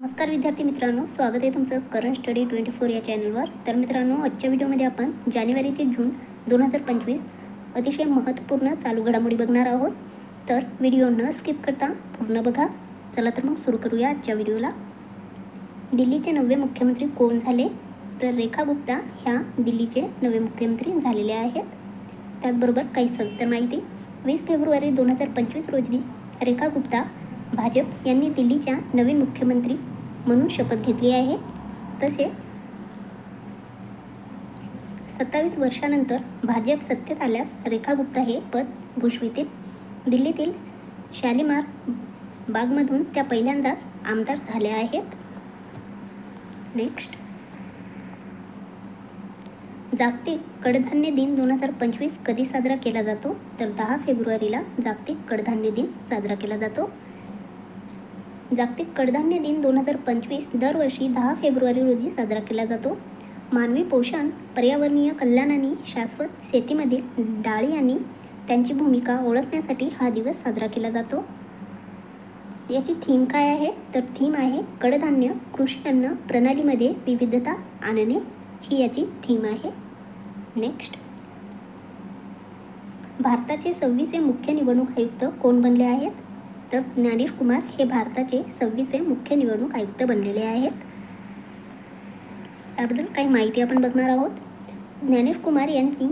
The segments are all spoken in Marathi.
नमस्कार विद्यार्थी मित्रांनो स्वागत आहे तुमचं करंट स्टडी ट्वेंटी फोर या चॅनलवर तर मित्रांनो आजच्या व्हिडिओमध्ये आपण जानेवारी ते जून दोन हजार पंचवीस अतिशय महत्त्वपूर्ण चालू घडामोडी बघणार आहोत. तर व्हिडिओ न स्किप करता पूर्ण बघा. चला तर मग सुरू करूया आजच्या व्हिडिओला दिल्लीचे नवे मुख्यमंत्री कोण झाले? तर रेखा गुप्ता ह्या दिल्लीचे नवे मुख्यमंत्री झालेले आहेत. त्याचबरोबर काही सविस्तर माहिती. वीस फेब्रुवारी दोन हजार पंचवीस रोजी रेखा गुप्ता भाजप यांनी दिल्लीच्या नवीन मुख्यमंत्री म्हणून शपथ घेतली आहे. तसेच सत्तावीस वर्षानंतर भाजप सत्तेत आल्यास रेखा गुप्ता हे पद भूषवितील. दिल्लीतील शालिमार बागमधून त्या पहिल्यांदाच आमदार झाल्या आहेत. नेक्स्ट. जागतिक कडधान्य दिन दोन हजार पंचवीस कधी साजरा केला जातो? तर दहा फेब्रुवारीला जागतिक कडधान्य दिन साजरा केला जातो. जागतिक कडधान्य दिन दोन हजार पंचवीस दरवर्षी दहा फेब्रुवारी रोजी साजरा केला जातो. मानवी पोषण पर्यावरणीय कल्याण आणि शाश्वत शेतीमधील डाळी आणि त्यांची भूमिका ओळखण्यासाठी हा दिवस साजरा केला जातो. याची थीम काय आहे? तर थीम आहे कडधान्य कृषी अन्न प्रणालीमध्ये विविधता आणणे. ही याची थीम आहे. नेक्स्ट. भारताचे सव्वीसवे मुख्य निवडणूक आयुक्त कोण बनले आहेत? तर ज्ञानेश कुमार हे भारताचे सव्वीसवे मुख्य निवडणूक आयुक्त बनलेले आहेत. याबद्दल काही माहिती आपण बघणार आहोत. ज्ञानेश कुमार यांची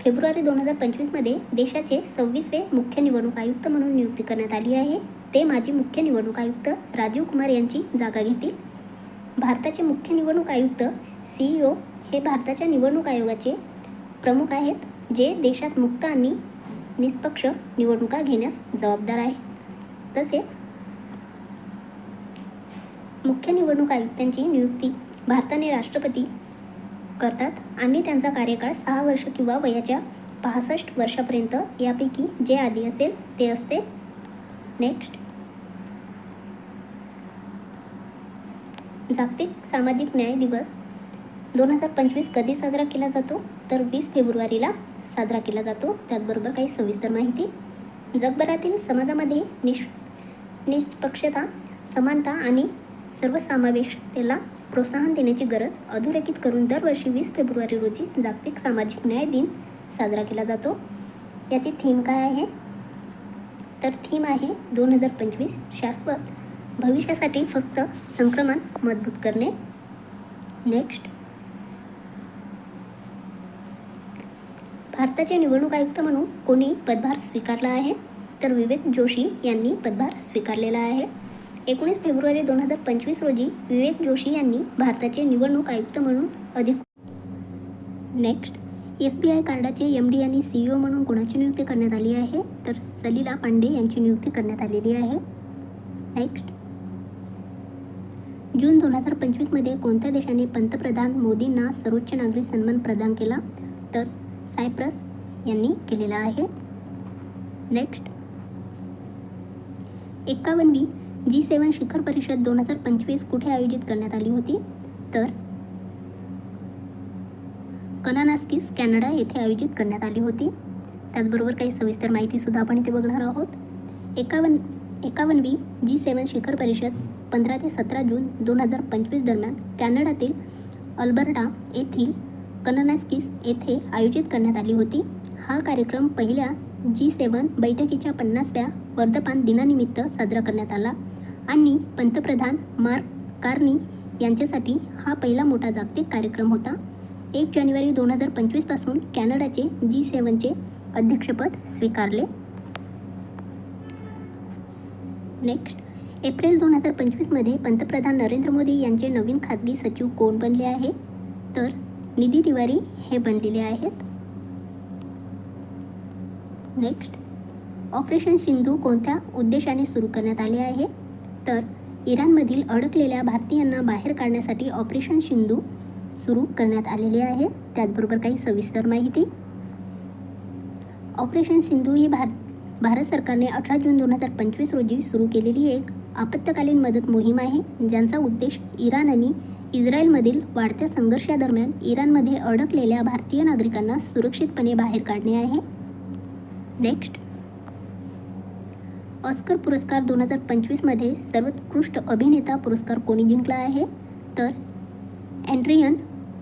फेब्रुवारी दोन हजार पंचवीसमध्ये देशाचे सव्वीसवे मुख्य निवडणूक आयुक्त म्हणून नियुक्ती करण्यात आली आहे. ते माजी मुख्य निवडणूक आयुक्त राजीव कुमार यांची जागा घेतील. भारताचे मुख्य निवडणूक आयुक्त सी ई ओ हे भारताच्या निवडणूक आयोगाचे प्रमुख आहेत जे देशात मुक्त आणि निष्पक्ष निवडणुका घेण्यास जबाबदार आहेत. तसेच मुख्य निवडणूक आयुक्तांची नियुक्ती भारताने राष्ट्रपती करतात. आणि त्यांचा कार्यकाळ सहा वर्ष किंवा वयाच्या पासष्ट वर्षापर्यंत यापैकी जे आधी असेल ते असते. नेक्स्ट. जागतिक सामाजिक न्याय दिवस दोन हजार पंचवीस कधी साजरा केला जातो? तर वीस फेब्रुवारीला साजरा केला जातो. त्याचबरोबर काही सविस्तर माहिती. जगभरातील समाजामध्ये निष निष्पक्षता समानता आणि सर्वसमावेशतेला प्रोत्साहन देण्याची गरज अधोरेखित करून दरवर्षी वीस फेब्रुवारी रोजी जागतिक सामाजिक न्याय दिन साजरा केला जातो. याची थीम काय आहे? तर थीम आहे दोन हजार पंचवीस शाश्वत. भविष्यासाठी फक्त संक्रमण मजबूत करणे. नेक्स्ट भारताचे निवडणूक आयुक्त म्हणून कोणी पदभार स्वीकारला आहे? तर विवेक जोशी यांनी पदभार स्वीकारलेला आहे. एकोणीस फेब्रुवारी दोन हजार पंचवीस रोजी विवेक जोशी यांनी भारताचे निवडणूक आयुक्त म्हणून अधिक नेक्स्ट एस बी आय कार्डाचे एम डी आणि सी ई ओ म्हणून कोणाची नियुक्ती करण्यात आली आहे? तर सलीला पांडे यांची नियुक्ती करण्यात आलेली आहे. नेक्स्ट जून दोन हजार पंचवीसमध्ये कोणत्या देशाने पंतप्रधान मोदींना सर्वोच्च नागरी सन्मान प्रदान केला? तर सायप्रस यांनी केलेला आहे. नेक्स्ट एकावन्नवी जी सेवन शिखर परिषद दोन हजार पंचवीस कुठे आयोजित करण्यात आली होती? तर कनानास्किस कॅनडा येथे आयोजित करण्यात आली होती. त्याचबरोबर काही सविस्तर माहितीसुद्धा आपण इथे बघणार आहोत. एकावन्न एकावन्नवी जी सेवन शिखर परिषद पंधरा ते सतरा जून दोन हजार पंचवीस दरम्यान कॅनडातील अल्बर्टा येथील कननास्किस येथे आयोजित करण्यात आली होती. हा कार्यक्रम पहिल्या जी सेवन बैठकीच्या पन्नासव्या वर्धपान दिनानिमित्त साजरा करण्यात आला. आणि पंतप्रधान मार्क कार्नी यांच्यासाठी हा पहिला मोठा जागतिक कार्यक्रम होता. एक जानेवारी दोन हजार पंचवीसपासून कॅनडाचे जी सेवनचे अध्यक्षपद स्वीकारले. नेक्स्ट एप्रिल दोन हजार पंचवीसमध्ये पंतप्रधान नरेंद्र मोदी यांचे नवीन खाजगी सचिव कोण बनले आहे? तर निधी तिवारी हे बनलेले आहेत. नेक्स्ट ऑपरेशन सिंधू कोणत्या उद्देशाने सुरू करण्यात आले आहे? तर इराणमधील अडकलेल्या भारतीयांना बाहेर काढण्यासाठी ऑपरेशन सिंधू सुरू करण्यात आलेले आहे. त्याचबरोबर काही सविस्तर माहिती. ऑपरेशन सिंधू ही भार भारत सरकारने अठरा जून दोन हजार पंचवीस रोजी सुरू केलेली एक आपत्कालीन मदत मोहीम आहे ज्यांचा उद्देश इराण आणि इस्रायलमधील वाढत्या संघर्षादरम्यान इराणमध्ये अडकलेल्या भारतीय नागरिकांना सुरक्षितपणे बाहेर काढणे आहे. नेक्स्ट. ऑस्कर पुरस्कार दोन हजार पंचवीसमध्ये सर्वोत्कृष्ट अभिनेता पुरस्कार कोणी जिंकला आहे? तर अँड्रियन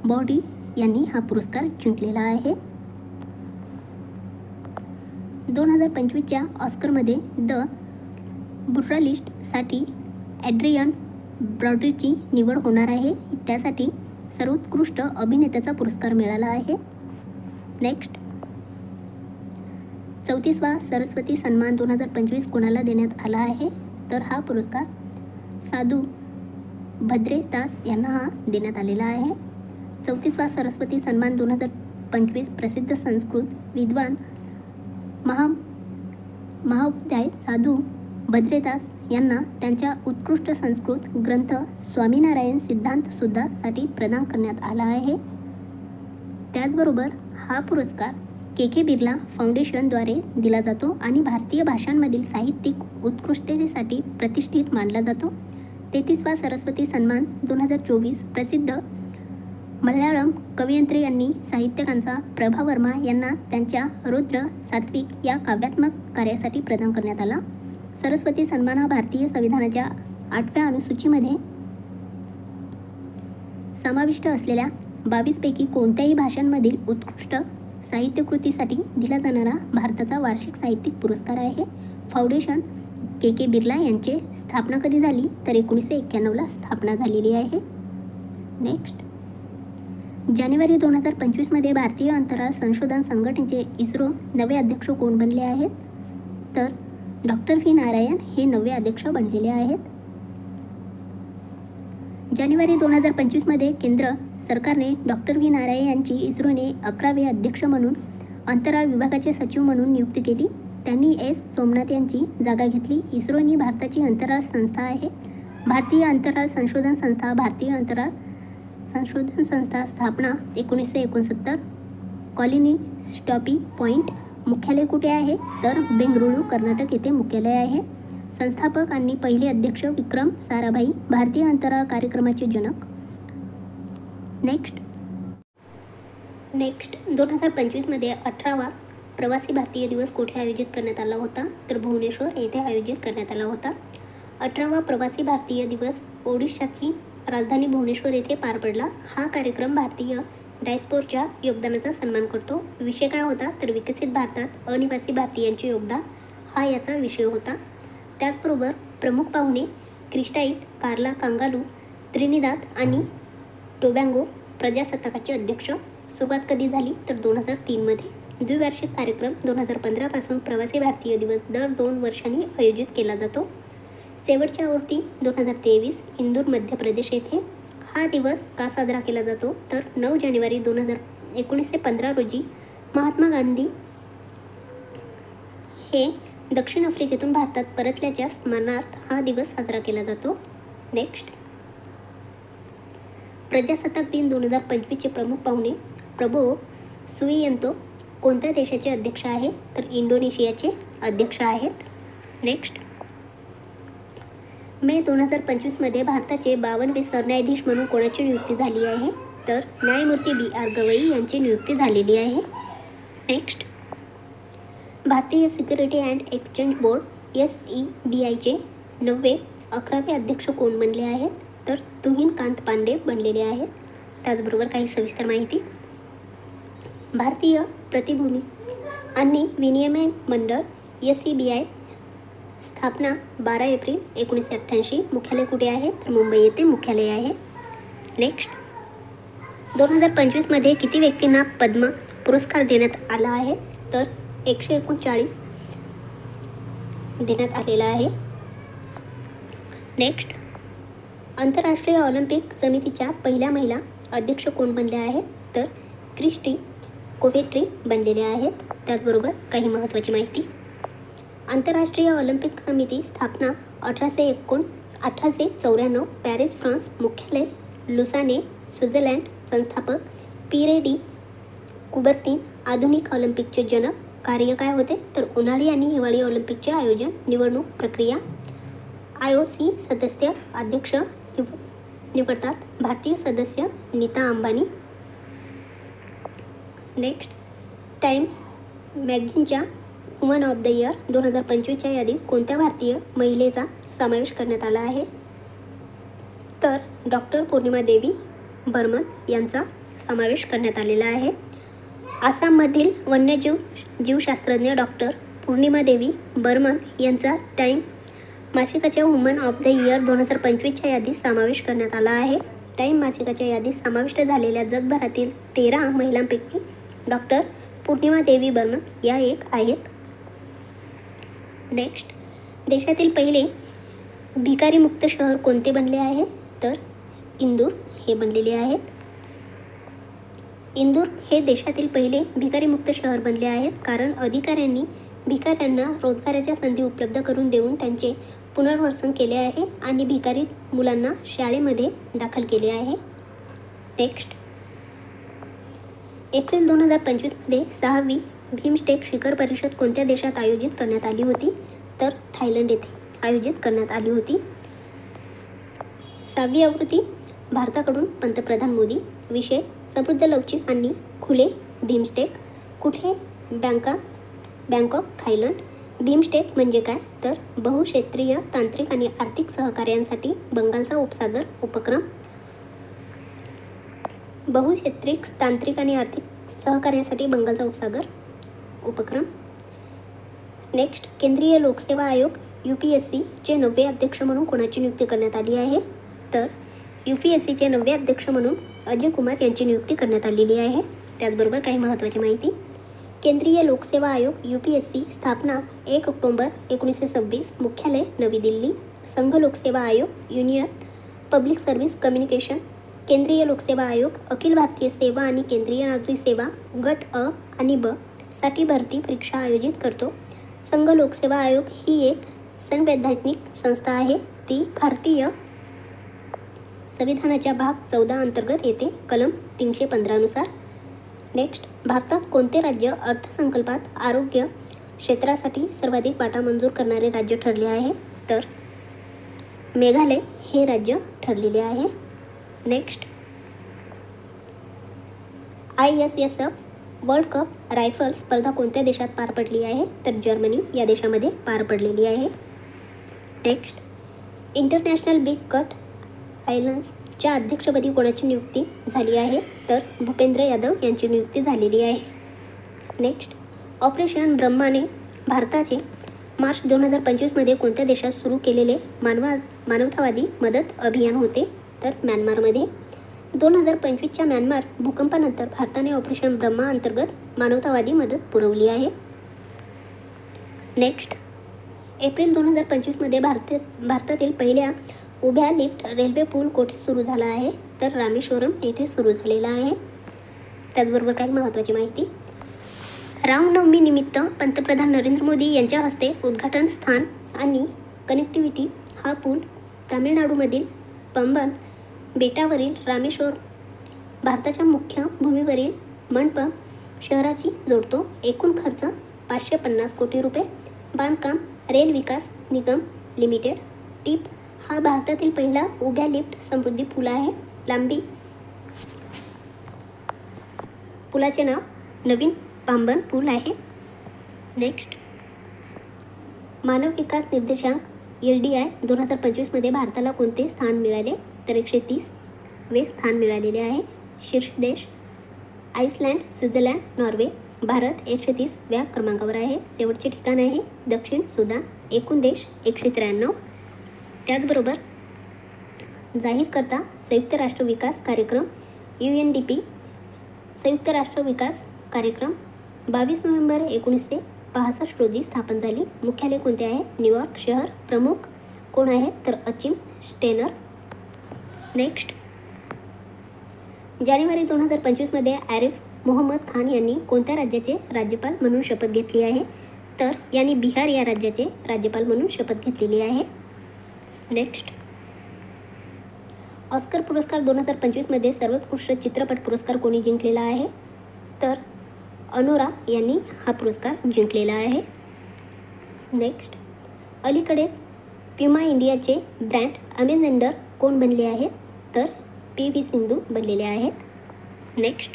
बॉडी यांनी हा पुरस्कार जिंकलेला आहे. दोन हजार पंचवीसच्या ऑस्करमध्ये द बुट्रालिस्टसाठी ॲड्रियन ब्रॉडरीची निवड होणार आहे. त्यासाठी सर्वोत्कृष्ट अभिनेत्याचा पुरस्कार मिळाला आहे. नेक्स्ट चौतीसवा सरस्वती सन्मान दोन हजार पंचवीस कोणाला देण्यात आला आहे? तर हा पुरस्कार साधू भद्रे दास यांना हा देण्यात आलेला आहे. चौतीसवा सरस्वती सन्मान दोन हजार पंचवीस प्रसिद्ध संस्कृत विद्वान महा महाउपाध्याय साधू भद्रेदास यांना त्यांच्या उत्कृष्ट संस्कृत ग्रंथ स्वामीनारायण सिद्धांतसुद्धासाठी प्रदान करण्यात आला आहे. त्याचबरोबर हा पुरस्कार के के बिर्ला फाउंडेशनद्वारे दिला जातो आणि भारतीय भाषांमधील साहित्यिक उत्कृष्टतेसाठी प्रतिष्ठित मानला जातो. तेहतीसवा सरस्वती सन्मान दोन हजार चोवीस प्रसिद्ध मल्याळम कवयित्री यांनी साहित्यकांचा प्रभा वर्मा यांना त्यांच्या रुद्र सात्विक या काव्यात्मक कार्यासाठी प्रदान करण्यात आला. सरस्वती सन्मान हा भारतीय संविधानाच्या आठव्या अनुसूचीमध्ये समाविष्ट असलेल्या बावीसपैकी कोणत्याही भाषांमधील उत्कृष्ट साहित्यकृतीसाठी दिला जाणारा भारताचा वार्षिक साहित्यिक पुरस्कार आहे. फाउंडेशन के के बिर्ला यांचे स्थापना कधी झाली? तर एकोणीसशे एक्क्याण्णवला स्थापना झालेली आहे. नेक्स्ट जानेवारी दोन हजार पंचवीसमध्ये भारतीय अंतराळ संशोधन संघटनेचे इस्रो नवे अध्यक्ष कोण बनले आहेत? तर डॉक्टर व्ही नारायण हे नवे अध्यक्ष बनलेले आहेत. जानेवारी दोन हजार पंचवीसमध्ये केंद्र सरकारने डॉक्टर व्ही. नारायण यांची इस्रोने अकरावे अध्यक्ष म्हणून अंतराळ विभागाचे सचिव म्हणून नियुक्ती केली. त्यांनी एस. सोमनाथ यांची जागा घेतली. इस्रोनी भारताची अंतराळ संस्था आहे. भारतीय अंतराळ संशोधन संस्था भारतीय अंतराळ संशोधन संस्था स्थापना एकोणीसशे एकोणसत्तर. कॉलिनी स्टॉपी पॉईंट मुख्यालय कुठे आहे? तर बेंगळुरू कर्नाटक येथे मुख्यालय आहे. संस्थापक आणि पहिले अध्यक्ष विक्रम साराभाई भारतीय अंतराळ कार्यक्रमाचे जनक नेक्स्ट नेक्स्ट दोन हजार पंचवीसमध्ये अठरावा प्रवासी भारतीय दिवस कुठे आयोजित करण्यात आला होता? तर भुवनेश्वर येथे आयोजित करण्यात आला होता. अठरावा प्रवासी भारतीय दिवस ओडिशाची राजधानी भुवनेश्वर येथे पार पडला. हा कार्यक्रम भारतीय डायस्पोरच्या योगदानाचा सन्मान करतो. विषय काय होता? तर विकसित भारतात अनिवासी भारतीयांचे योगदान हा याचा विषय होता. त्याचबरोबर प्रमुख पाहुणे क्रिस्टाईट कार्ला कांगालू त्रिनिदाद आणि टोबँगो प्रजासत्ताकाचे अध्यक्ष. सुरुवात कधी झाली? तर दोन हजार तीनमध्ये द्विवार्षिक कार्यक्रम दोन हजार पंधरापासून प्रवासी भारतीय दिवस दर दोन वर्षांनी आयोजित केला जातो. शेवटची आवृत्ती दोन हजार तेवीस इंदूर मध्य प्रदेश येथे. हा दिवस का साजरा केला जातो? तर नऊ जानेवारी दोन हजार एकोणीसशे पंधरा रोजी महात्मा गांधी हे दक्षिण आफ्रिकेतून भारतात परतल्याच्या स्मरणार्थ हा दिवस साजरा केला जातो. नेक्स्ट प्रजासत्ताक दिन दोन हजार पंचवीसचे प्रमुख पाहुणे प्रभो सुईयंतो कोणत्या देशाचे अध्यक्ष आहे? तर इंडोनेशियाचे अध्यक्ष आहेत. नेक्स्ट मे दोन हजार पंचवीसमध्ये भारताचे बावनवे सरन्यायाधीश म्हणून कोणाची नियुक्ती झाली आहे? तर न्यायमूर्ती बी आर गवई यांची नियुक्ती झालेली आहे. नेक्स्ट भारतीय security and exchange board S E B आयचे नववे अकरावे अध्यक्ष कोण बनले आहेत? तर तुहीन कांत पांडे बनलेले आहेत. त्याचबरोबर काही सविस्तर माहिती. भारतीय प्रतिभूमी आणि विनिमय मंडळ एस सी बी आय स्थापना बारा एप्रिल एकोणीसशे अठ्ठ्याऐंशी. मुख्यालय कुठे आहे? तर मुंबई येथे मुख्यालय आहे. नेक्स्ट दोन हजार पंचवीसमध्ये किती व्यक्तींना पद्म पुरस्कार देण्यात आला आहे? तर एकशे एकोणचाळीस देण्यात आलेला आहे. नेक्स्ट आंतरराष्ट्रीय ऑलिम्पिक समितीच्या पहिल्या महिला अध्यक्ष कोण बनल्या आहेत? तर क्रिस्टी कोवेट्री बनलेल्या आहेत. त्याचबरोबर काही महत्त्वाची माहिती. आंतरराष्ट्रीय ऑलिम्पिक समिती स्थापना अठराशे एकोण अठराशे चौऱ्याण्णव पॅरिस फ्रान्स मुख्यालय लुसाने स्वित्झर्लंड संस्थापक पिरेडी कुबर्टिन आधुनिक ऑलिम्पिकचे जनक कार्य काय होते. तर उन्हाळी आणि हिवाळी ऑलिम्पिकचे आयोजन निवडणूक प्रक्रिया आय ओ सी सदस्य अध्यक्ष निव निवडतात. भारतीय सदस्य नीता अंबानी. नेक्स्ट टाइम्स मॅगझिनच्या वुमन ऑफ द इयर दोन हजार पंचवीसच्या यादीत कोणत्या भारतीय महिलेचा समावेश करण्यात आला आहे? तर डॉक्टर पौर्णिमा देवी बर्मन यांचा समावेश करण्यात आलेला आहे. आसाममधील वन्यजीव जीवशास्त्रज्ञ डॉक्टर पौर्णिमा देवी बर्मन यांचा टाईम मासिकाच्या वुमन ऑफ द इयर दोन हजार पंचवीसच्या यादीत समावेश करण्यात आला आहे. टाईम मासिकाच्या यादीत समाविष्ट झालेल्या जगभरातील तेरा महिलांपैकी डॉक्टर पूर्णिमा देवी बर्मन या एक आहेत. नेक्स्ट देशातील पहिले भिकारीमुक्त शहर कोणते बनले आहे? तर इंदूर हे बनलेले आहेत. इंदूर हे देशातील पहिले भिकारीमुक्त शहर बनले आहेत कारण अधिकाऱ्यांनी भिकाऱ्यांना रोजगाराच्या संधी उपलब्ध करून देऊन त्यांचे पुनर्वसन केले आहे आणि भिकारी मुलांना शाळेमध्ये दाखल केले आहे. नेक्स्ट एप्रिल दोन हजार पंचवीसमध्ये सहावी भीमस्टेक शिखर परिषद कोणत्या देशात आयोजित करण्यात आली होती? तर थायलंड येथे आयोजित करण्यात आली होती. सहावी आवृत्ती भारताकडून पंतप्रधान मोदी विषय समृद्ध लवचिक आणि खुले भीमस्टेक कुठे? बँका बँकॉक थायलंड बिमस्टेक म्हणजे काय? तर बहुक्षेत्रीय तांत्रिक आणि आर्थिक सहकार्यांसाठी बंगालचा उपसागर उपक्रम. बहुक्षेत्रिक तांत्रिक आणि आर्थिक सहकार्यासाठी बंगालचा उपसागर उपक्रम. नेक्स्ट केंद्रीय लोकसेवा आयोग यू पी एस सीचे नववे अध्यक्ष म्हणून कोणाची नियुक्ती करण्यात आली आहे? तर यू पी एस सीचे नववे अध्यक्ष म्हणून अजय कुमार यांची नियुक्ती करण्यात आलेली आहे. त्याचबरोबर काही महत्त्वाची माहिती. केंद्रीय लोकसेवा आयोग यू पी एस सी स्थापना एक ऑक्टोंबर एकोणीसशे सव्वीस मुख्यालय नवी दिल्ली. संघ लोकसेवा आयोग युनियन पब्लिक सर्व्हिस कम्युनिकेशन. केंद्रीय लोकसेवा आयोग अखिल भारतीय सेवा आणि केंद्रीय नागरी सेवा गट अ आणि ब साठी भरती परीक्षा आयोजित करतो. संघ लोकसेवा आयोग ही एक संवैधानिक संस्था आहे. ती भारतीय संविधानाच्या भाग चौदा अंतर्गत येते. कलम तीनशे पंधरानुसार नेक्स्ट. भारतात कोणते राज्य अर्थसंकल्पात आरोग्य क्षेत्रासाठी सर्वाधिक वाटा मंजूर करणारे राज्य ठरले आहे? तर मेघालय हे राज्य ठरलेले आहे. Next I S S F world cup rifle स्पर्धा कोणत्या देशात पार पडली आहे? तर जर्मनी या देशामध्ये पार पडलेली आहे. नेक्स्ट इंटरनॅशनल बिग कट च्या अध्यक्षपदी कोणाची नियुक्ती झाली आहे? तर भूपेंद्र यादव यांची नियुक्ती झालेली आहे. नेक्स्ट ऑपरेशन ब्रह्माने भारताचे मार्च दोन हजार पंचवीसमध्ये कोणत्या देशात सुरू केलेले मानवा मानवतावादी मदत अभियान होते? तर म्यानमारमध्ये. दोन हजार पंचवीसच्या म्यानमार भूकंपानंतर भारताने ऑपरेशन ब्रह्मा अंतर्गत मानवतावादी मदत पुरवली आहे. नेक्स्ट एप्रिल दोन हजार पंचवीसमध्ये भारत भारतातील पहिल्या उभ्या लिफ्ट रेल्वे पूल कोठे सुरू झाला आहे? तर रामेश्वरम येथे सुरू झालेला आहे. त्याचबरोबर काही महत्त्वाची माहिती. रामनवमीनिमित्त पंतप्रधान नरेंद्र मोदी यांच्या हस्ते उद्घाटन स्थान आणि कनेक्टिव्हिटी हा पूल तामिळनाडूमधील पंबन बेटावरील रामेश्वर भारताच्या मुख्य भूमीवरील मंडप शहराशी जोडतो. एकूण खर्च पाचशे पन्नास कोटी रुपये. बांधकाम रेल विकास निगम लिमिटेड टीप हा भारतातील पहिला उभ्या लिफ्ट समृद्धी पूल आहे. लांबी पुलाचे नाव नवीन पांबन पूल आहे. नेक्स्ट मानव विकास निर्देशांक एल डी आय दोन हजार पंचवीसमध्ये भारताला कोणते स्थान मिळाले? तर एकशे तीस वे स्थान मिळालेले आहे. शीर्ष देश आईसलँड स्वित्झर्लँड नॉर्वे. भारत एकशे तीसव्या क्रमांकावर आहे. शेवटचे ठिकाण आहे दक्षिण सुदान. एकूण देश एकशे त्र्याण्णव. त्याचबरोबर जाहीर करता संयुक्त राष्ट्र विकास कार्यक्रम यू एन डी पी संयुक्त राष्ट्र विकास कार्यक्रम बावीस नोव्हेंबर एकोणीसशे पासष्ट रोजी स्थापन झाली. मुख्यालय कोणते आहे? न्यूयॉर्क शहर प्रमुख कोण आहेत तर अचिम स्टेनर. नेक्स्ट. जानेवारी दोन हजार पंचवीसमध्ये आरिफ मोहम्मद खान यांनी कोणत्या राज्याचे राज्यपाल म्हणून शपथ घेतली आहे? तर यांनी बिहार या राज्याचे राज्यपाल म्हणून शपथ घेतलेली आहे. नेक्स्ट ऑस्कर पुरस्कार दोन हजार पंचवीसमध्ये सर्वोत्कृष्ट चित्रपट पुरस्कार कोणी जिंकलेला आहे? तर अनोरा यांनी हा पुरस्कार जिंकलेला आहे. नेक्स्ट अलीकडेच प्युमा इंडियाचे ब्रँड अमेझेंडर कोण बनले आहेत? तर पी व्ही सिंधू बनलेले आहेत. नेक्स्ट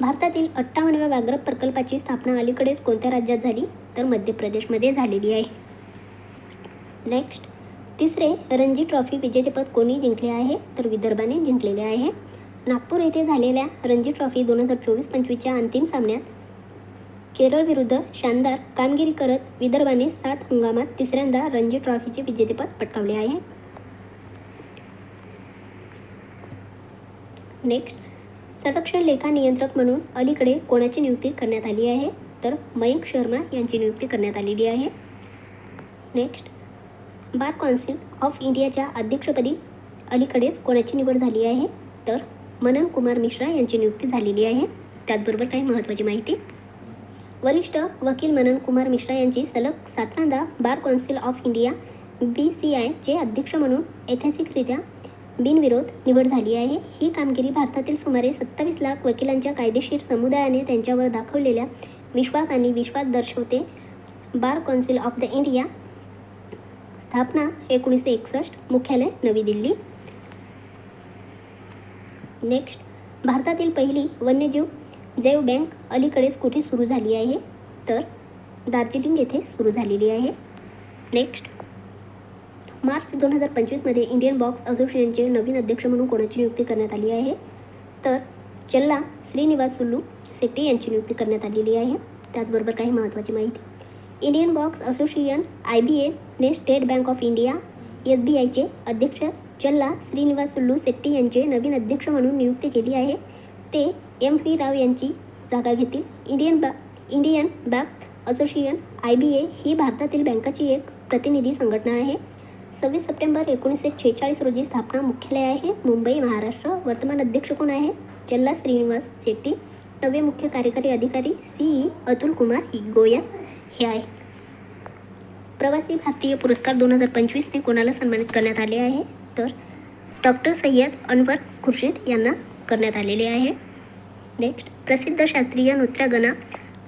भारतातील अठ्ठावन्नव्या व्याघ्र प्रकल्पाची स्थापना अलीकडेच कोणत्या राज्यात झाली? तर मध्य प्रदेशमध्ये झालेली आहे. नेक्स्ट तिसरे रणजी ट्रॉफी विजेतेपद कोणी जिंकले आहे? तर विदर्भाने जिंकलेले आहे. नागपूर येथे झालेल्या रणजी ट्रॉफी दोन हजार चोवीस पंचवीसच्या अंतिम सामन्यात केरळ विरुद्ध शानदार कामगिरी करत विदर्भाने सात हंगामात तिसऱ्यांदा रणजी ट्रॉफीचे विजेतेपद पटकावले आहे. नेक्स्ट संरक्षण लेखा नियंत्रक म्हणून अलीकडे कोणाची नियुक्ती करण्यात आली आहे? तर मयंक शर्मा यांची नियुक्ती करण्यात आलेली आहे. नेक्स्ट बार कौन्सिल ऑफ इंडियाच्या अध्यक्षपदी अलीकडेच कोणाची निवड झाली आहे? तर मनन कुमार मिश्रा यांची नियुक्ती झालेली आहे. त्याचबरोबर काही महत्त्वाची माहिती. वरिष्ठ वकील मनन कुमार मिश्रा यांची सलग सातव्यांदा bar council of India B C आयचे अध्यक्ष म्हणून ऐतिहासिकरित्या बिनविरोध निवड झाली आहे. ही कामगिरी भारतातील सुमारे सत्तावीस लाख वकिलांच्या कायदेशीर समुदायाने त्यांच्यावर दाखवलेल्या विश्वास आणि विश्वास दर्शवते. Bar council of the India स्थापना एकोणीसशे एकसष्ट मुख्यालय नवी दिल्ली. नेक्स्ट भारतातील पहिली वन्यजीव जैव बँक अलीकडेच कुठे सुरू झाली आहे? तर दार्जिलिंग येथे सुरू झालेली आहे. नेक्स्ट मार्च दोन हजार पंचवीसमध्ये इंडियन बॉक्स असोसिएशनचे नवीन अध्यक्ष म्हणून कोणाची नियुक्ती करण्यात आली आहे? तर चल्ला श्रीनिवासुल्लू सेट्टी यांची नियुक्ती करण्यात आलेली आहे. त्याचबरोबर काही महत्त्वाची माहिती. Indian box association I B एने state bank of India S B आयचे अध्यक्ष चल्ला श्रीनिवासुल्लू सेट्टी यांचे नवीन अध्यक्ष म्हणून नियुक्ती केली आहे. ते एम व्ही राव यांची जागा घेतील. इंडियन बा Indian bank association I B A ही भारतातील बँकाची एक प्रतिनिधी संघटना आहे. सव्वीस सप्टेंबर एकोणीसशे छेचाळीस रोजी स्थापना मुख्यालय आहे. मुंबई महाराष्ट्र. वर्तमान अध्यक्ष कोण आहे? चल्ला श्रीनिवास शेट्टी. नवे मुख्य कार्यकारी अधिकारी सी अतुल कुमार गोयल. हे आहे. प्रवासी भारतीय पुरस्कार दोन हजार पंचवीसने कोणाला सन्मानित करण्यात आले आहे? तर डॉक्टर सय्यद अनवर खुर्शीद यांना करण्यात आलेले आहे. नेक्स्ट प्रसिद्ध शास्त्रीय नृत्यगणा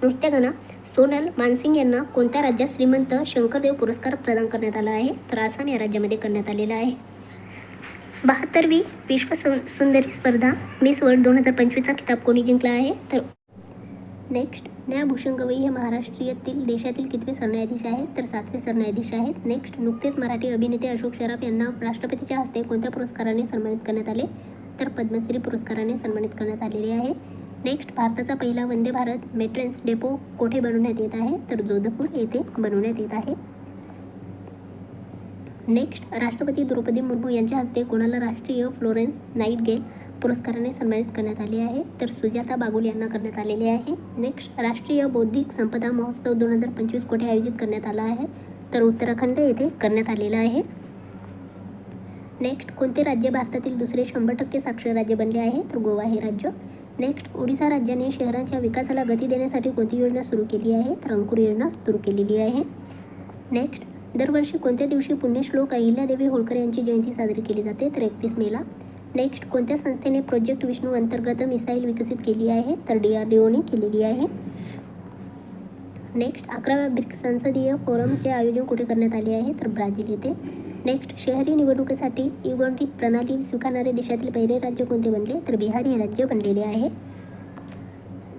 नृत्यगणा सोनल मानसिंग यांना कोणत्या राज्यात श्रीमंत शंकरदेव पुरस्कार प्रदान करण्यात आला आहे? तर आसाम या राज्यामध्ये करण्यात आलेला आहे. बहात्तरवी विश्व सु सुंदरी स्पर्धा मिस वर्ल्ड दोन हजार पंचवीसचा किताब कोणी जिंकला आहे? तर नेक्स्ट न्यायभूषण गवई हे महाराष्ट्रीयतील देशातील कितवे सरन्यायाधीश आहेत? तर सातवे सरन्यायाधीश आहेत. नेक्स्ट नुकतेच मराठी अभिनेते अशोक शराफ यांना राष्ट्रपतीच्या हस्ते कोणत्या पुरस्काराने सन्मानित करण्यात आले? तर पद्मश्री पुरस्काराने सन्मानित करण्यात आलेले आहे. नेक्स्ट भारताचा पहिला वंदे भारत मेट्रेन्स डेपो कोठे बनवण्यात येत आहे? तर जोधपूर येथे बनवण्यात येत आहे. नेक्स्ट राष्ट्रपती द्रौपदी मुर्मू यांच्या हस्ते कोणाला राष्ट्रीय फ्लोरेन्स नाईट गेल? पुरस्काराने सन्मानित करण्यात आले आहे. तर सुजाता बागुल यांना करण्यात आलेले आहे. नेक्स्ट राष्ट्रीय बौद्धिक संपदा महोत्सव दोन हजार पंचवीस कोठे आयोजित करण्यात आला आहे? तर उत्तराखंड येथे करण्यात आलेला आहे. नेक्स्ट कोणते राज्य भारतातील दुसरे शंभर टक्के साक्षर राज्य बनले आहे? तर गोवा हे राज्य. नेक्स्ट ओडिसा राज्याने शहरांच्या विकासाला गती देण्यासाठी कोणती योजना सुरू केली आहे? तर अंकुर योजना सुरू केलेली आहे. नेक्स्ट दरवर्षी कोणत्या दिवशी पुण्यश्लोक अहिल्यादेवी होळकर यांची जयंती साजरी केली जाते? तर एकतीस मेला. नेक्स्ट कोणत्या संस्थेने प्रोजेक्ट विष्णू अंतर्गत मिसाईल विकसित केली आहे? तर डी आर डी ओने केलेली आहे. नेक्स्ट अकराव्या ब्रिक्स संसदीय फोरमचे आयोजन कुठे करण्यात आले आहे? तर ब्राझील येथे. नेक्स्ट शहरी निवडणुकीसाठी युगंटी प्रणाली स्वीकारणारे देशातील पहिले राज्य कोणते बनले? तर बिहार हे राज्य बनलेले आहे.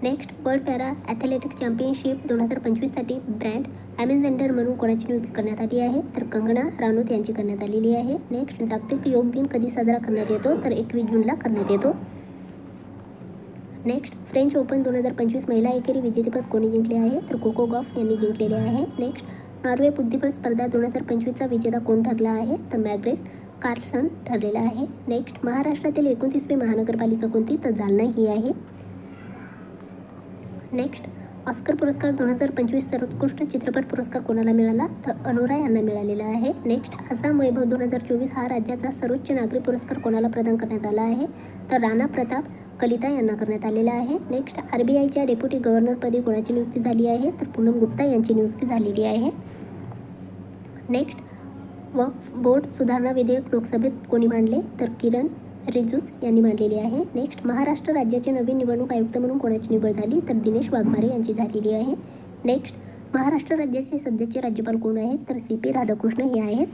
Next world para athletic championship दोन हजार पंचवीससाठी ब्रँड ॲमेझेंडर म्हणून कोणाची नियुक्ती करण्यात आली आहे? तर कंगना रानोत यांची करण्यात आलेली आहे. नेक्स्ट जागतिक योग दिन कधी साजरा करण्यात येतो? तर एकवीस जूनला करण्यात येतो. नेक्स्ट फ्रेंच ओपन दोन हजार पंचवीस महिला एकेरी विजेतेपद कोणी जिंकले आहे? तर कोको गॉफ यांनी जिंकलेले आहे. नेक्स्ट नॉर्वे बुद्धिबळ स्पर्धा दोन हजार पंचवीसचा विजेता कोण ठरला आहे? तर मॅग्रेस कार्सन ठरलेला आहे. नेक्स्ट महाराष्ट्रातील एकोणतीसवी महानगरपालिका कोणती? तर जालना ही आहे. नेक्स्ट ऑस्कर पुरस्कार दोन हजार पंचवीस सर्वोत्कृष्ट चित्रपट पुरस्कार कोणाला मिळाला? तर अनुरा यांना मिळालेला आहे. नेक्स्ट आसाम वैभव दोन हजार चोवीस हा राज्याचा सर्वोच्च नागरी पुरस्कार कोणाला प्रदान करण्यात आला आहे? तर राणा प्रताप कलिता यांना करण्यात आलेला आहे. नेक्स्ट आर बी आयच्या डेप्युटी गव्हर्नरपदी कोणाची नियुक्ती झाली आहे? तर पूनम गुप्ता यांची नियुक्ती झालेली आहे. नेक्स्ट वक्फ बोर्ड सुधारणा विधेयक लोकसभेत कोणी मांडले? तर किरण रिजूज यांनी मांडलेली आहे. नेक्स्ट महाराष्ट्र राज्याचे नवीन निवडणूक आयुक्त म्हणून कोणाची निवड झाली? तर दिनेश वाघमारे यांची झालेली आहे. नेक्स्ट महाराष्ट्र राज्याचे सध्याचे राज्यपाल कोण आहेत? तर सी पी राधाकृष्ण हे आहेत.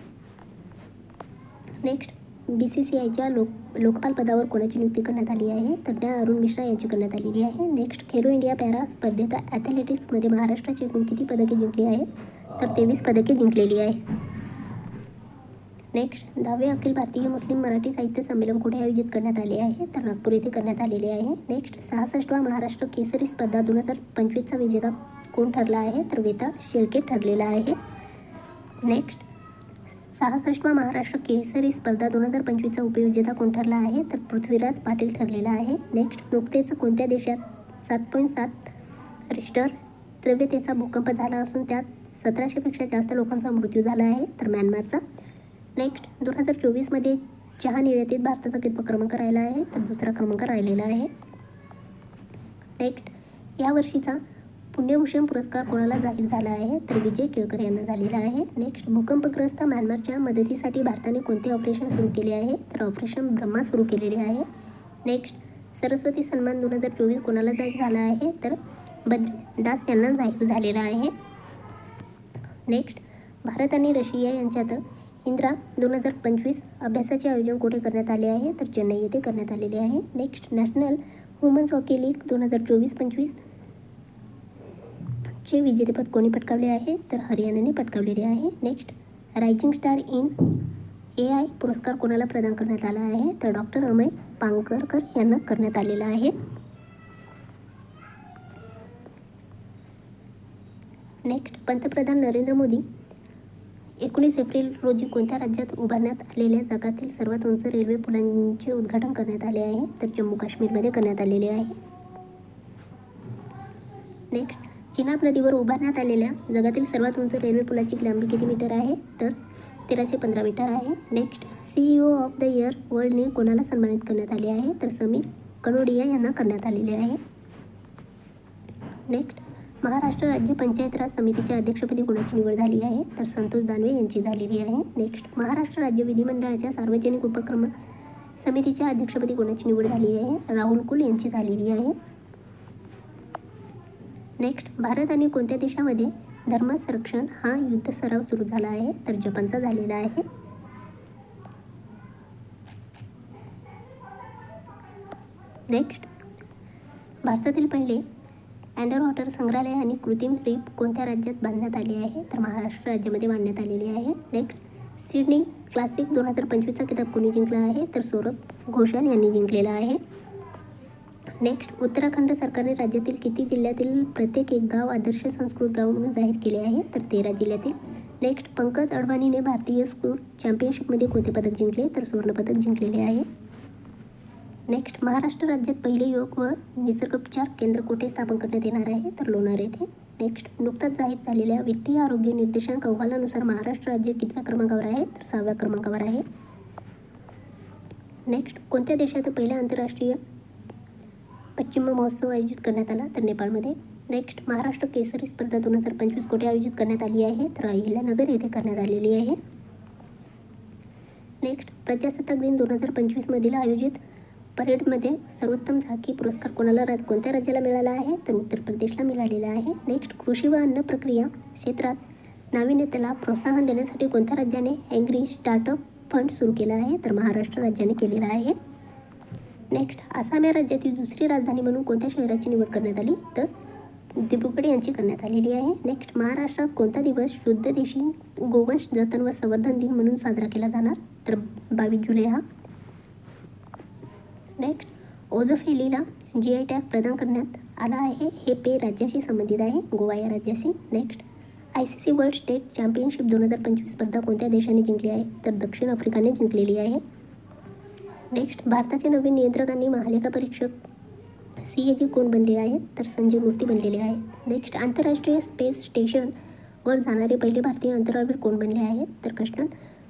नेक्स्ट बी सी सी आयच्या लोक लोकपाल पदावर कोणाची नियुक्ती करण्यात आली आहे? तर त्या अरुण मिश्रा यांची करण्यात आलेली आहे. नेक्स्ट खेलो इंडिया पॅरा स्पर्धेत ॲथलेटिक्समध्ये महाराष्ट्राची एकूण किती पदके जिंकली आहेत? तर तेवीस पदके जिंकलेली आहे नेक्स्ट दहावे अखिल भारतीय मुस्लिम मराठी साहित्य संमेलन कुठे आयोजित करण्यात आले आहे. तर नागपूर येथे करण्यात आलेले आहे. नेक्स्ट सहासष्टवा महाराष्ट्र केसरी स्पर्धा दोन हजार पंचवीसचा विजेता कोण ठरला आहे? तर वेता शेळके ठरलेला आहे. नेक्स्ट सहासष्टवा महाराष्ट्र केसरी स्पर्धा दोन हजार पंचवीसचा उपविजेता कोण ठरला आहे? तर पृथ्वीराज पाटील ठरलेला आहे. नेक्स्ट नुकतेच कोणत्या देशात सात पॉईंट सात रिस्टर तीव्रतेचा भूकंप झाला असून त्यात सतराशेपेक्षा जास्त लोकांचा मृत्यू झाला आहे. तर म्यानमारचा नेक्स्ट दोन हजार चोवीसमध्ये चहा निर्यातीत भारताचा कितवा क्रमांक राहिला आहे? तर दुसरा क्रमांक राहिलेला आहे. नेक्स्ट या वर्षीचा पुण्यभूषण पुरस्कार कोणाला जाहीर झाला आहे? तर विजय केळकर यांना झालेला आहे. नेक्स्ट भूकंपग्रस्त म्यानमारच्या मदतीसाठी भारताने कोणते ऑपरेशन सुरू केले आहे? तर ऑपरेशन ब्रह्मा सुरू केलेले आहे. नेक्स्ट सरस्वती सन्मान दोन हजार चोवीस कोणाला जाहीर झाला आहे? तर बद्री दास यांना जाहीर झालेला आहे. नेक्स्ट भारत आणि रशिया यांच्यात इंद्रा दोन हजार पंचवीस अभ्यासाचे आयोजन कुठे करण्यात आले आहे? तर चेन्नई येथे करण्यात आलेले आहे. Next national women's hockey league दोन हजार चोवीस पंचवीस चे विजेतेपद कोणी पटकावले आहे? तर हरियाणाने पटकावलेले आहे. Next rising star in A I पुरस्कार कोणाला प्रदान करण्यात आला आहे? तर डॉक्टर अमय पांगरकर यांना करण्यात आलेला आहे. नेक्स्ट पंतप्रधान नरेंद्र मोदी एकोणीस एप्रिल रोजी कोणत्या राज्यात उभारण्यात आलेल्या जगातील सर्वात उंच रेल्वे पुलांचे उद्घाटन करण्यात आले आहे? तर जम्मू काश्मीरमध्ये करण्यात आलेले आहे. नेक्स्ट चिनाब नदीवर उभारण्यात आलेल्या जगातील सर्वात उंच रेल्वे पुलाची लांबी किती मीटर आहे? तर तेराशे पंधरा मीटर आहे. Next CEO of the year वर्ल्डने कोणाला सन्मानित करण्यात आले आहे? तर समीर कनोडिया यांना करण्यात आलेले आहे. नेक्स्ट महाराष्ट्र राज्य पंचायत राज समितीच्या अध्यक्षपदी कोणाची निवड झाली आहे? तर संतोष दानवे यांची झालेली आहे. नेक्स्ट महाराष्ट्र राज्य विधिमंडळाच्या सार्वजनिक उपक्रम समितीच्या अध्यक्षपदी कोणाची निवड झाली आहे? राहुल कुल यांची झालेली आहे. नेक्स्ट भारत आणि कोणत्या देशामध्ये धर्म संरक्षण हा युद्ध सराव सुरू झाला आहे? तर जपानचा झालेला आहे. नेक्स्ट भारतातील पहिले अँडर वॉटर संग्रहालय आणि कृत्रिम रीप कोणत्या राज्यात बांधण्यात आले आहे? तर महाराष्ट्र राज्यामध्ये बांधण्यात आलेले आहे. नेक्स्ट सिडनी क्लासिक दोन हजार पंचवीसचा किताब कोणी जिंकला आहे? तर सौरभ घोषाल यांनी जिंकलेला आहे. नेक्स्ट उत्तराखंड सरकारने राज्यातील किती जिल्ह्यातील प्रत्येक एक गाव आदर्श संस्कृत गाव म्हणून जाहीर केले आहे? तर तेरा जिल्ह्यातील. नेक्स्ट पंकज अडवाणीने भारतीय स्कूल चॅम्पियनशिपमध्ये कोणते पदक जिंकले? तर सुवर्णपदक जिंकलेले आहे. नेक्स्ट महाराष्ट्र राज्यात पहिले योग व निसर्गोपचार केंद्र कुठे स्थापन करण्यात येणार आहे? तर लोणार येथे. नेक्स्ट नुकताच जाहीर झालेल्या वित्तीय आरोग्य निर्देशांक अहवालानुसार महाराष्ट्र राज्य कितव्या क्रमांकावर आहे? तर सहाव्या क्रमांकावर आहे. नेक्स्ट कोणत्या देशात पहिला आंतरराष्ट्रीय पश्चिम महोत्सव आयोजित करण्यात आला? तर नेपाळमध्ये. नेक्स्ट महाराष्ट्र केसरी स्पर्धा दोन हजार पंचवीस कोठे आयोजित करण्यात आली आहे? तर अहिल्यानगर येथे करण्यात आलेली आहे. नेक्स्ट प्रजासत्ताक दिन दोन हजार पंचवीसमधील आयोजित परेडमध्ये सर्वोत्तम झाकी पुरस्कार कोणाला राज कोणत्या राज्याला मिळाला आहे? तर उत्तर प्रदेशला मिळालेला आहे. नेक्स्ट कृषी व अन्न प्रक्रिया क्षेत्रात नाविन्यतेला प्रोत्साहन देण्यासाठी कोणत्या राज्याने अँग्री स्टार्टअप फंड सुरू केला आहे? तर महाराष्ट्र राज्याने केलेला आहे. नेक्स्ट आसाम या राज्यातील दुसरी राजधानी म्हणून कोणत्या शहराची निवड करण्यात आली? तर दिब्रुगड यांची करण्यात आलेली आहे. नेक्स्ट महाराष्ट्रात कोणता दिवस शुद्ध देशी गोवंश जतन व संवर्धन दिन म्हणून साजरा केला जाणार? तर बावीस जुलै हा. नेक्स्ट ओझोफेलीला जी आय टॅग प्रदान करण्यात आला आहे. हे पे राज्याशी संबंधित आहे. गोवा या राज्याशी. Next I C C world state championship दोन हजार पंचवीस स्पर्धा कोणत्या देशाने जिंकली आहे? तर दक्षिण आफ्रिकाने जिंकलेली आहे. नेक्स्ट भारताचे नवीन नियंत्रक आणि महालेखा परीक्षक सी ए जी कोण बनले आहेत तर संजय मूर्ती बनलेले आहेत नेक्स्ट आंतरराष्ट्रीय स्पेस स्टेशनवर जाणारे पहिले भारतीय अंतराळवीर कोण बनले आहेत तर कृष्णन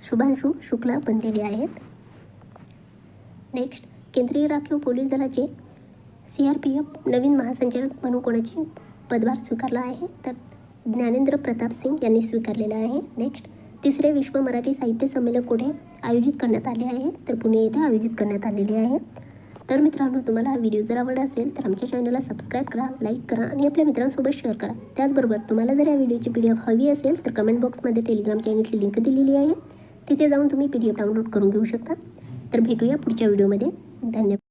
शुभांशु शुक्ला बनलेले आहेत. नेक्स्ट केंद्रीय राखीव पोलीस दलाचे सी आर पी एफ नवीन महासंचालक म्हणून कोणाची पदभार स्वीकारला आहे? तर ज्ञानेंद्र प्रताप सिंग यांनी स्वीकारलेला आहे. नेक्स्ट तिसरे विश्व मराठी साहित्य संमेलन कुठे आयोजित करण्यात आले आहे? तर पुणे येथे आयोजित करण्यात आलेले आहे. तर मित्रांनो तुम्हाला हा व्हिडिओ जर आवडला असेल तर आमच्या चॅनलला सबस्क्राईब करा लाईक करा आणि आपल्या मित्रांसोबत शेअर करा. त्याचबरोबर तुम्हाला जर या व्हिडिओची पी डी एफ हवी असेल तर कमेंट बॉक्समध्ये टेलिग्राम चॅनलची लिंक दिलेली आहे. तिथे जाऊन तुम्ही पी डी एफ डाउनलोड करून घेऊ शकता. तर भेटूया पुढच्या व्हिडिओमध्ये. धन्यवाद.